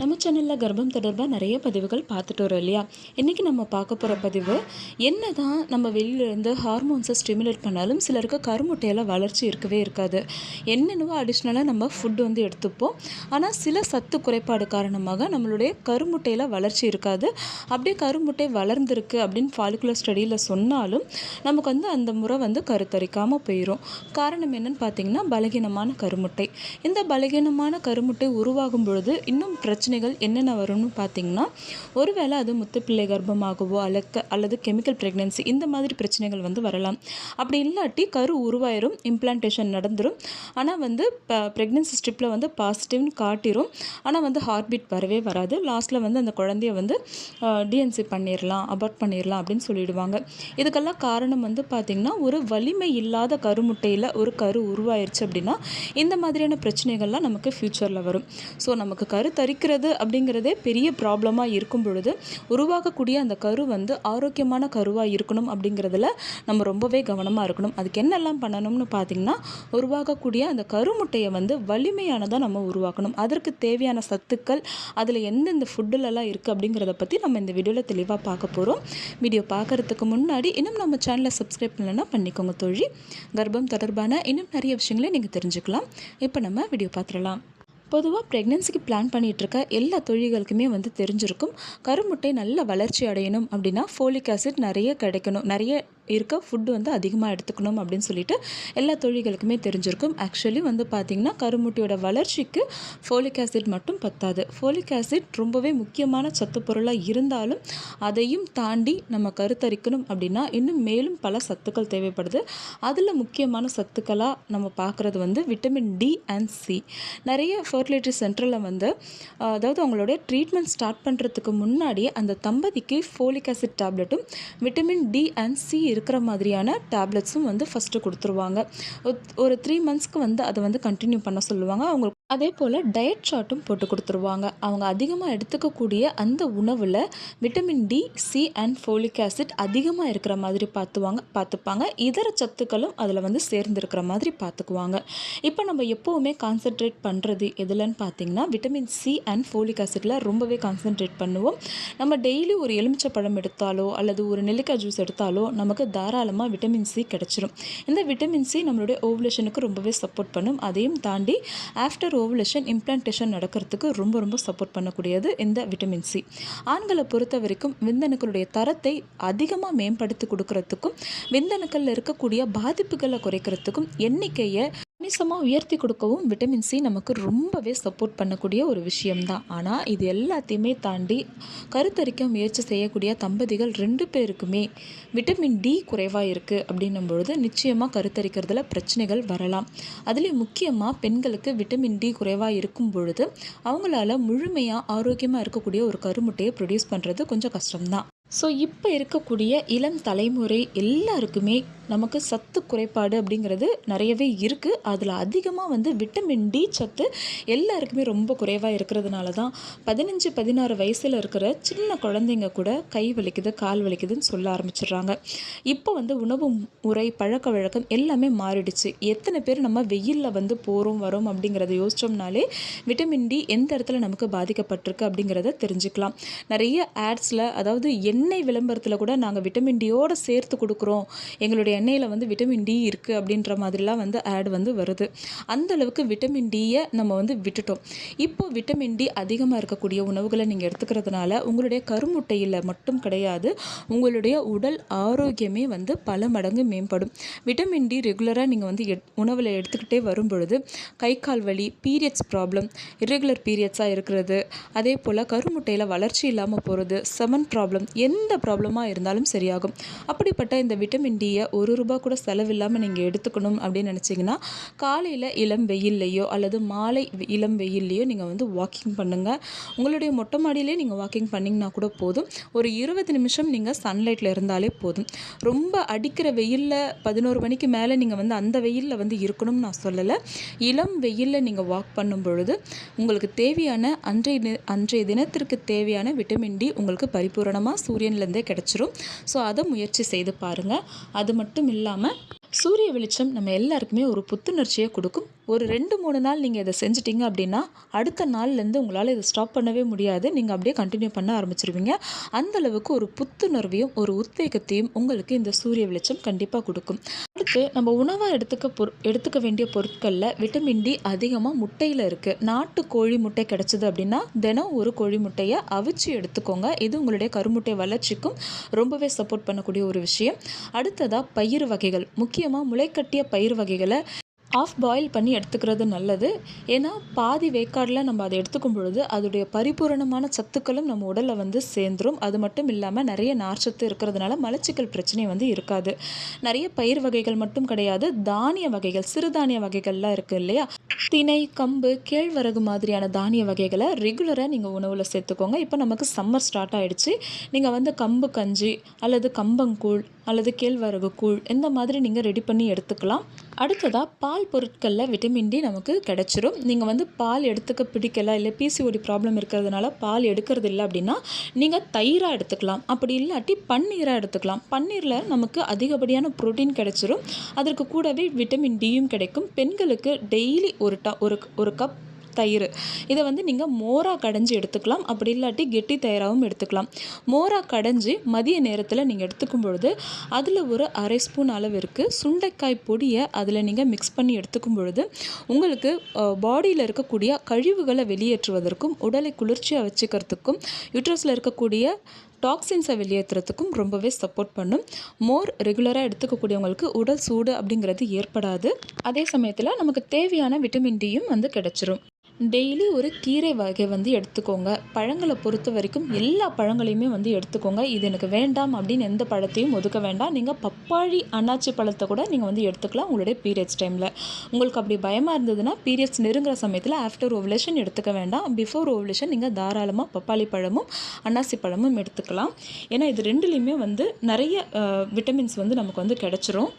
நம்ம சேனலில் கர்ப்பம் தொடர்பாக நிறைய பதிவுகள் பார்த்துட்டு வரோம் இல்லையா? இன்றைக்கி நம்ம பார்க்க போகிற பதிவு என்ன தான் நம்ம வெளியிலேருந்து ஹார்மோன்ஸை ஸ்டிமுலேட் பண்ணாலும் சிலருக்கு கருமுட்டையில் வளர்ச்சி இருக்கவே இருக்காது. என்னென்னவோ அடிஷ்னலாக நம்ம ஃபுட் வந்து எடுத்துப்போம். ஆனால் சில சத்து குறைபாடு காரணமாக நம்மளுடைய கருமுட்டையில் வளர்ச்சி இருக்காது. அப்படியே கருமுட்டை வளர்ந்துருக்கு அப்படின்னு ஃபாலிகுலர் ஸ்டடியில் சொன்னாலும் நமக்கு வந்து அந்த முறை வந்து கருத்தரிக்காமல் போயிடும் காரணம் என்னென்னு பார்த்தீங்கன்னா பலகீனமான கருமுட்டை. இந்த பலகீனமான கருமுட்டை உருவாகும் பொழுது இன்னும் பிரச்சனை பிரச்சனைகள் என்னென்ன வரும்னு பார்த்தீங்கன்னா ஒருவேளை அது முத்துப்பிள்ளை கர்ப்பமாகவோ அலக்க அல்லது கெமிக்கல் ப்ரெக்னென்சி இந்த மாதிரி பிரச்சனைகள் வந்து வரலாம். அப்படி இல்லாட்டி கரு உருவாயிரும் இம்ப்ளான்டேஷன் நடந்துடும் ஆனால் வந்து ப்ரெக்னென்சி ஸ்ட்ரிப்பில் வந்து பாசிட்டிவ்னு காட்டிரும். ஆனால் வந்து ஹார்ட் பீட் வரவே வராது. லாஸ்ட்டில் வந்து அந்த குழந்தைய வந்து டிஎன்சி பண்ணிடலாம் அபார்ட் பண்ணிடலாம் அப்படின்னு சொல்லிடுவாங்க. இதுக்கெல்லாம் காரணம் வந்து பார்த்திங்கன்னா ஒரு வலிமை இல்லாத கருமுட்டையில் ஒரு கரு உருவாயிருச்சு அப்படின்னா இந்த மாதிரியான பிரச்சனைகள்லாம் நமக்கு ஃப்யூச்சரில் வரும். ஸோ நமக்கு கரு தரிக்கிறது அப்படிங்கிறதே பெரிய ப்ராப்ளமாக இருக்கும் பொழுது உருவாகக்கூடிய அந்த கரு வந்து ஆரோக்கியமான கருவாக இருக்கணும் அப்படிங்கிறதுல நம்ம ரொம்பவே கவனமாக இருக்கணும். அதுக்கு என்னெல்லாம் பண்ணணும்னு பார்த்திங்கன்னா உருவாகக்கூடிய அந்த கருமுட்டையை வந்து வலிமையானதாக நம்ம உருவாக்கணும். அதற்கு தேவையான சத்துக்கள் அதில் எந்தெந்த ஃபுட்டுலலாம் இருக்குது அப்படிங்கிறத பற்றி நம்ம இந்த வீடியோவில் தெளிவாக பார்க்க போகிறோம் வீடியோ பார்க்குறதுக்கு முன்னாடி இன்னும் நம்ம சேனலை சப்ஸ்கிரைப் பண்ணலன்னா பண்ணிக்கோங்க தோழி. கர்ப்பம் தொடர்பான இன்னும் நிறைய விஷயங்களை நீங்கள் தெரிஞ்சுக்கலாம். இப்போ நம்ம வீடியோ பார்த்துடலாம். பொதுவாக ப்ரெக்னென்சிக்கு பிளான் பண்ணிகிட்டு இருக்க எல்லா தொழில்களுக்குமே வந்து தெரிஞ்சிருக்கும். கருமுட்டை நல்ல வளர்ச்சி அடையணும் அப்படின்னா ஃபோலிக் ஆசிட் நிறைய கிடைக்கணும். நிறைய இருக்க ஃபுட்டு வந்து அதிகமாக எடுத்துக்கணும் அப்படின்னு சொல்லிட்டு எல்லா தொழில்களுக்குமே தெரிஞ்சிருக்கும். ஆக்சுவலி வந்து பார்த்திங்கன்னா கருமுட்டியோட வளர்ச்சிக்கு ஃபோலிக் ஆசிட் மட்டும் பத்தாது. ஃபோலிக் ஆசிட் ரொம்பவே முக்கியமான சத்து பொருளாக இருந்தாலும் அதையும் தாண்டி நம்ம கருத்தரிக்கணும் அப்படின்னா இன்னும் மேலும் பல சத்துக்கள் தேவைப்படுது. அதில் முக்கியமான சத்துக்களாக நம்ம பார்க்குறது வந்து விட்டமின் டி அண்ட் சி நிறைய ஃபர்டிலிட்டி சென்டரில் வந்து அதாவது அவங்களோட ட்ரீட்மெண்ட் ஸ்டார்ட் பண்ணுறதுக்கு முன்னாடி அந்த தம்பதிக்கு ஃபோலிக் ஆசிட் டேப்லெட்டும் விட்டமின் டி அண்ட் சி இருக்கிற மாதிரியான டேப்லெட்ஸும் வந்து ஃபஸ்ட்டு கொடுத்துருவாங்க. ஒரு த்ரீ மந்த்ஸ்க்கு வந்து அதை வந்து கண்டினியூ பண்ண சொல்லுவாங்க. அவங்க அதே போல் டயட் சார்ட்டும் போட்டு கொடுத்துருவாங்க. அவங்க அதிகமாக எடுத்துக்கக்கூடிய அந்த உணவில் vitamin D C and folic acid அதிகமாக இருக்கிற மாதிரி பார்த்துவாங்க பார்த்துப்பாங்க. இதர சத்துக்களும் அதில் வந்து சேர்ந்துருக்கிற மாதிரி பார்த்துக்குவாங்க. இப்போ நம்ம எப்போவுமே கான்சென்ட்ரேட் பண்ணுறது எதுலன்னு பார்த்தீங்கன்னா விட்டமின் சி அண்ட் ஃபோலிக் ஆசிட்டில் ரொம்பவே கான்சென்ட்ரேட் பண்ணுவோம். நம்ம டெய்லி ஒரு எலுமிச்சை பழம் எடுத்தாலோ அல்லது ஒரு நெல்லிக்காய் ஜூஸ் எடுத்தாலோ நமக்கு தாராளமாக விட்டமின் சி கிடச்சிரும். இந்த விட்டமின் சி நம்மளுடைய ஓவுலேஷனுக்கு ரொம்பவே சப்போர்ட் பண்ணும். அதையும் தாண்டி ஆஃப்டர் ஓவலேஷன் இம்ப்ளான்டேஷன் நடக்கிறதுக்கு ரொம்ப ரொம்ப சப்போர்ட் பண்ணக்கூடியது இந்த விட்டமின் சி ஆண்களை பொறுத்த வரைக்கும் விந்தணுக்களுடைய தரத்தை அதிகமாக மேம்படுத்தி கொடுக்கறதுக்கும் விந்தணுக்களில் இருக்கக்கூடிய பாதிப்புகளை குறைக்கிறதுக்கும் எண்ணிக்கையை கணிசமாக உயர்த்தி கொடுக்கவும் விட்டமின் சி நமக்கு ரொம்பவே சப்போர்ட் பண்ணக்கூடிய ஒரு விஷயம்தான். ஆனால் இது எல்லாத்தையுமே தாண்டி கருத்தரிக்க முயற்சி செய்யக்கூடிய தம்பதிகள் ரெண்டு பேருக்குமே விட்டமின் டி குறைவாக இருக்குது அப்படின்னும் பொழுது நிச்சயமாக கருத்தரிக்கிறதுல பிரச்சனைகள் வரலாம். அதுலேயும் முக்கியமாக பெண்களுக்கு விட்டமின் டி குறைவாக இருக்கும் பொழுது அவங்களால முழுமையாக ஆரோக்கியமாக இருக்கக்கூடிய ஒரு கருமுட்டையை ப்ரொடியூஸ் பண்ணுறது கொஞ்சம் கஷ்டம்தான். ஸோ இப்போ இருக்கக்கூடிய இளம் தலைமுறை எல்லாருக்குமே நமக்கு சத்து குறைபாடு அப்படிங்கிறது நிறையவே இருக்குது அதில் அதிகமாக வந்து விட்டமின் டி சத்து எல்லாருக்குமே ரொம்ப குறைவாக இருக்கிறதுனால தான் பதினஞ்சு பதினாறு வயசில் இருக்கிற சின்ன குழந்தைங்க கூட கை வலிக்குது கால் வலிக்குதுன்னு சொல்ல ஆரம்பிச்சிடுறாங்க. இப்போ வந்து உணவு முறை பழக்க வழக்கம் எல்லாமே மாறிடுச்சு. எத்தனை பேர் நம்ம வெயிலில் வந்து போகிறோம் வரோம் அப்படிங்கிறத யோசிச்சோம்னாலே விட்டமின் டி எந்த இடத்துல நமக்கு பாதிக்கப்பட்டிருக்கு அப்படிங்கிறத தெரிஞ்சுக்கலாம். நிறைய ஆட்ஸில் அதாவது எண்ணெய் விளம்பரத்தில் கூட நாங்கள் விட்டமின் டியோடு சேர்த்து கொடுக்குறோம். எங்களுடைய எண்ணெயில் வந்து விட்டமின் டி இருக்குது அப்படின்ற மாதிரிலாம் வந்து ஆட் வந்து வருது. அந்த அளவுக்கு விட்டமின் டியை நம்ம வந்து விட்டுட்டோம். இப்போ விட்டமின் டி அதிகமாக இருக்கக்கூடிய உணவுகளை நீங்கள் எடுத்துக்கிறதுனால உங்களுடைய கருமுட்டையில் மட்டும் கிடையாது உங்களுடைய உடல் ஆரோக்கியமே வந்து பல மடங்கு மேம்படும். விட்டமின் டி ரெகுலராக நீங்கள் வந்து எட் உணவில் எடுத்துக்கிட்டே வரும் பொழுது கை கால் வலி பீரியட்ஸ் ப்ராப்ளம் irregular பீரியட்ஸாக இருக்கிறது. அதே போல் கருமுட்டையில் வளர்ச்சி இல்லாமல் போகிறது செமன் ப்ராப்ளம் எந்த ப்ராப்ளமாக இருந்தாலும் சரியாகும். அப்படிப்பட்ட இந்த விட்டமின் டியை ஒரு ரூபா கூட செலவில்லாமல் நீங்கள் எடுத்துக்கணும் அப்படின்னு நினச்சிங்கன்னா காலையில் இளம் வெயில்லையோ அல்லது மாலை இளம் வெயில்லையோ நீங்கள் வந்து வாக்கிங் பண்ணுங்கள் உங்களுடைய மொட்டை மாடியிலே நீங்கள் வாக்கிங் பண்ணிங்கன்னா கூட போதும். ஒரு இருபது நிமிஷம் நீங்கள் சன்லைட்டில் இருந்தாலே போதும். ரொம்ப அடிக்கிற வெயிலில் பதினோரு மணிக்கு மேலே நீங்கள் வந்து அந்த வெயிலில் வந்து இருக்கணும்னு நான் சொல்லலை. இளம் வெயிலில் நீங்கள் வாக் பண்ணும் பொழுது உங்களுக்கு தேவையான அன்றைய அன்றைய தினத்திற்கு தேவையான விட்டமின் டி உங்களுக்கு பரிபூரணமாக சூரியன்லேருந்தே கிடச்சிரும். ஸோ அதை முயற்சி செய்து பாருங்கள் அது மட்டும் இல்லாமல் சூரிய வெளிச்சம் நம்ம எல்லாருக்குமே ஒரு புத்துணர்ச்சியை கொடுக்கும். ஒரு ரெண்டு மூணு நாள் நீங்கள் இதை செஞ்சிட்டிங்க அப்படின்னா அடுத்த நாள்லேருந்து உங்களால் இதை ஸ்டாப் பண்ணவே முடியாது. நீங்கள் அப்படியே கண்டினியூ பண்ண ஆரம்பிச்சிருவீங்க. அந்த அளவுக்கு ஒரு புத்துணர்வையும் ஒரு உத்வேகத்தையும் உங்களுக்கு இந்த சூரிய வெளிச்சம் கண்டிப்பாக கொடுக்கும். அடுத்து நம்ம உணவாக எடுத்துக்க பொரு எடுத்துக்க வேண்டிய பொருட்களில் விட்டமின் டி அதிகமாக முட்டையில் இருக்குது நாட்டு கோழி முட்டை கிடச்சிது அப்படின்னா தினம் ஒரு கோழி முட்டையை அவிச்சு எடுத்துக்கோங்க. இது உங்களுடைய கருமுட்டை வளர்ச்சிக்கும் ரொம்பவே சப்போர்ட் பண்ணக்கூடிய ஒரு விஷயம். அடுத்ததாக பயிர் வகைகள். முக்கியமாக முளைக்கட்டிய பயிர் வகைகளை ஆஃப் பாயில் பண்ணி எடுத்துக்கிறது நல்லது. ஏன்னா பாதி வேக்காடில் நம்ம அதை எடுத்துக்கும் பொழுது அதோடைய பரிபூரணமான சத்துக்களும் நம்ம உடலில் வந்து சேர்ந்துரும். அது மட்டும் இல்லாமல் நிறைய நார்ச்சத்து இருக்கிறதுனால மலச்சிக்கல் பிரச்சனை வந்து இருக்காது. நிறைய பயிர் வகைகள் மட்டும் கிடையாது. தானிய வகைகள் சிறுதானிய வகைகள்லாம் இருக்குது இல்லையா? திணை கம்பு கேழ்வரகு மாதிரியான தானிய வகைகளை ரெகுலராக நீங்கள் உணவில் சேர்த்துக்கோங்க. இப்போ நமக்கு சம்மர் ஸ்டார்ட் ஆகிடுச்சு நீங்கள் வந்து கம்பு கஞ்சி அல்லது கம்பங்கூழ் அல்லது கேழ்வரகு கூழ் இந்த மாதிரி நீங்கள் ரெடி பண்ணி எடுத்துக்கலாம். அடுத்ததாக பால் பொருட்களில் விட்டமின் டி நமக்கு கிடச்சிரும். நீங்கள் வந்து பால் எடுத்துக்க பிடிக்கல இல்லை பிசிஓடி ப்ராப்ளம் இருக்கிறதுனால பால் எடுக்கிறது இல்லை அப்படின்னா நீங்கள் தயிராக எடுத்துக்கலாம். அப்படி இல்லாட்டி பன்னீராக எடுத்துக்கலாம். பன்னீரில் நமக்கு அதிகப்படியான ப்ரோட்டீன் கிடச்சிரும். அதற்கு கூடவே விட்டமின் டியும் கிடைக்கும். பெண்களுக்கு டெய்லி ஒரு ட ஒரு ஒரு கப் தயிர். இதை வந்து நீங்கள் மோராக கடைஞ்சி எடுத்துக்கலாம். அப்படி இல்லாட்டி கெட்டி தயிராகவும் எடுத்துக்கலாம். மோராக கடைஞ்சி மதிய நேரத்தில் நீங்கள் எடுத்துக்கும் பொழுது அதில் ஒரு அரை ஸ்பூன் அளவிற்கு சுண்டைக்காய் பொடியை அதில் நீங்கள் மிக்ஸ் பண்ணி எடுத்துக்கும் பொழுது உங்களுக்கு பாடியில் இருக்கக்கூடிய கழிவுகளை வெளியேற்றுவதற்கும் உடலை குளிர்ச்சியாக வச்சுக்கிறதுக்கும் யூட்ரஸில் இருக்கக்கூடிய டாக்ஸின்ஸை வெளியேற்றுறதுக்கும் ரொம்பவே சப்போர்ட் பண்ணும். மோர் ரெகுலராக எடுத்துக்கக்கூடியவங்களுக்கு உடல் சூடு அப்படிங்கிறது ஏற்படாது. அதே சமயத்தில் நமக்கு தேவையான விட்டமின் டியும் வந்து கிடச்சிரும். டெய்லி ஒரு கீரை வகை வந்து எடுத்துக்கோங்க. பழங்களை பொறுத்த வரைக்கும் எல்லா பழங்களையுமே வந்து எடுத்துக்கோங்க. இது எனக்கு வேண்டாம் அப்படின்னு எந்த பழத்தையும் ஒதுக்க வேண்டாம். நீங்கள் பப்பாளி அன்னாச்சி பழத்தை கூட நீங்கள் வந்து எடுத்துக்கலாம் உங்களுடைய பீரியட்ஸ் டைமில் உங்களுக்கு அப்படி பயமாக இருந்ததுன்னா பீரியட்ஸ் நெருங்குற சமயத்தில் ஆஃப்டர் ஓவலேஷன் எடுத்துக்க வேண்டாம். பிஃபோர் ஓவலேஷன் நீங்கள் தாராளமாக பப்பாளி பழமும் அன்னாசி பழமும் எடுத்துக்கலாம். ஏன்னா இது ரெண்டுலேயுமே வந்து நிறைய விட்டமின்ஸ் வந்து நமக்கு வந்து கிடச்சிரும்.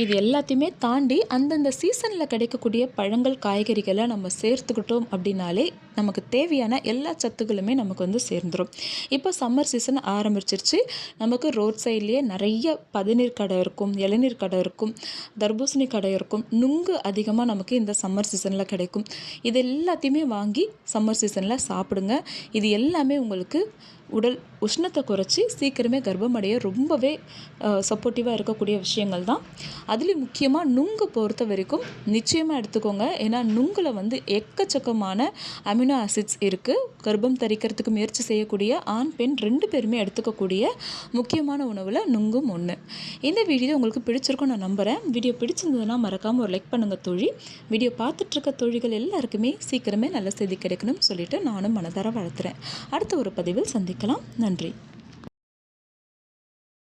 இது எல்லாத்தையுமே தாண்டி அந்தந்த சீசனில் கிடைக்கக்கூடிய பழங்கள் காய்கறிகளை நம்ம சேர்த்துக்கிட்டோம் அப்படின்னாலே நமக்கு தேவையான எல்லா சத்துக்களுமே நமக்கு வந்து சேர்ந்துடும் இப்போ சம்மர் சீசன் ஆரம்பிச்சிருச்சு. நமக்கு ரோட் சைட்லேயே நிறைய பதநீர் கடை இருக்கும் இளநீர் கடை இருக்கும் தர்பூசணி கடை இருக்கும். நுங்கு அதிகமாக நமக்கு இந்த சம்மர் சீசனில் கிடைக்கும். இது எல்லாத்தையுமே வாங்கி சம்மர் சீசனில் சாப்பிடுங்க. இது எல்லாமே உங்களுக்கு உடல் உஷ்ணத்தை குறைச்சி சீக்கிரமே கர்ப்பம் அடைய ரொம்பவே சப்போர்ட்டிவாக இருக்கக்கூடிய விஷயங்கள் தான். அதுலேயும் முக்கியமாக நுங்கு பொறுத்த வரைக்கும் நிச்சயமாக எடுத்துக்கோங்க. ஏன்னா நுங்கில் வந்து எக்கச்சக்கமான அமினோ ஆசிட்ஸ் இருக்குது கர்ப்பம் தரிக்கிறதுக்கு முயற்சி செய்யக்கூடிய ஆண் பெண் ரெண்டு பேருமே எடுத்துக்கக்கூடிய முக்கியமான உணவில் நுங்கும் ஒன்று இந்த வீடியோ உங்களுக்கு பிடிச்சிருக்கும் நான் நம்புகிறேன் வீடியோ பிடிச்சிருந்ததுன்னா மறக்காமல் ஒரு லைக் பண்ணுங்கள் தோழி. வீடியோ பார்த்துட்ருக்க தோழிகள் எல்லாருக்குமே சீக்கிரமே நல்ல செய்தி கிடைக்கணும்னு சொல்லிட்டு நானும் மனதார வளர்த்துறேன். அடுத்த ஒரு பதிவில் சந்திக்கலாம் நன்றி.